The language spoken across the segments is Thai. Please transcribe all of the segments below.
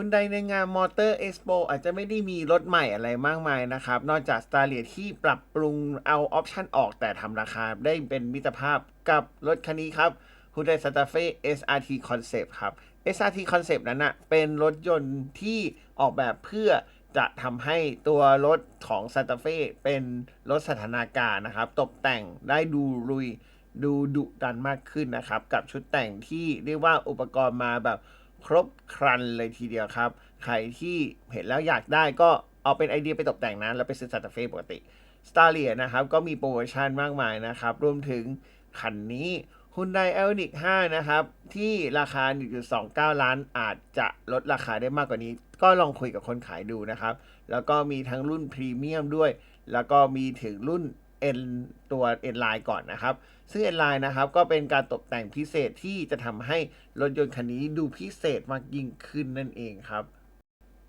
ฮุนไดในงานมอเตอร์เอ็กซ์โปอาจจะไม่ได้มีรถใหม่อะไรมากมายนะครับ นอกจาก s t a r l i a ที่ปรับปรุงเอาออปชันออกแต่ทำราคาได้เป็นมิตรภาพกับรถคันนี้ครับ Hyundai Santa Fe SRT Concept ครับ SRT Concept นั้นนะเป็นรถยนต์ที่ออกแบบเพื่อจะทำให้ตัวรถของ Santa Fe เป็นรถสถานการนะครับ ตกแต่งได้ดูลุยดูดุดันมากขึ้นนะครับ กับชุดแต่งที่เรียกว่าอุปกรณ์มาแบบ ครบครันเลยทีเดียวครับ ใครที่เห็นแล้วอยากได้ก็เอาเป็นไอเดียไปตกแต่งนะแล้วไปซื้อ Santa Fe ปกติ s t a r l i a นะครับ ก็มีโปรโมชั่นมากมายนะครับ รวมถึงคันนี้ Hyundai Ioniq 5นะครับ ที่ราคา 1.29 ล้านอาจจะลดราคาได้มากกว่านี้ ก็ลองคุยกับคนขายดูนะครับ แล้วก็มีทั้งรุ่นพรีเมียมด้วย แล้วก็มีถึงรุ่น N ตัว N line ก่อนนะครับ ซึ่ง N line นะครับก็เป็นการตกแต่งพิเศษที่จะทำให้รถยนต์คันนี้ดูพิเศษมากยิ่งขึ้นนั่นเองครับ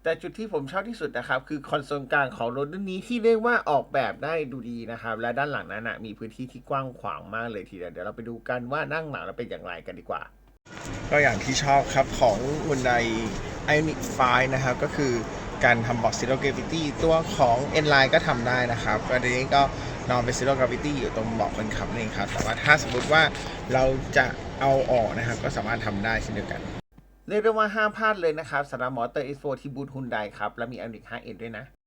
แต่จุดที่ผมชอบที่สุดนะครับ คือคอนโซลกลางของรถรุ่นนี้ที่เรียกว่าออกแบบได้ดูดีนะครับ และด้านหลังนั้นนะมีพื้นที่ที่กว้างขวางมากเลยทีเดียวเดี๋ยวเราไปดูกันว่านั่งหลังแล้วเป็นอย่างไรกันดีกว่า ก็อย่างที่ชอบครับของ Hyundai Ioniq 5 นะครับ ก็คือการทำบอก Zero Gravity ตัวของ N Line ก็ทำได้นะครับก็ทีนี้ก็ นอนเป็นซีโร่กราฟิตี้อยู่ตรงเบาะคนขับนี่เองครับ แต่ว่าถ้าสมมติว่าเราจะเอาออกนะครับ ก็สามารถทำได้เช่นเดียวกันเรียกได้ว่าห้ามพลาดเลยนะครับสำหรับมอเตอร์เอสโฟที่บูธฮุนไดครับ และมีอันดิก 5N ด้วยนะ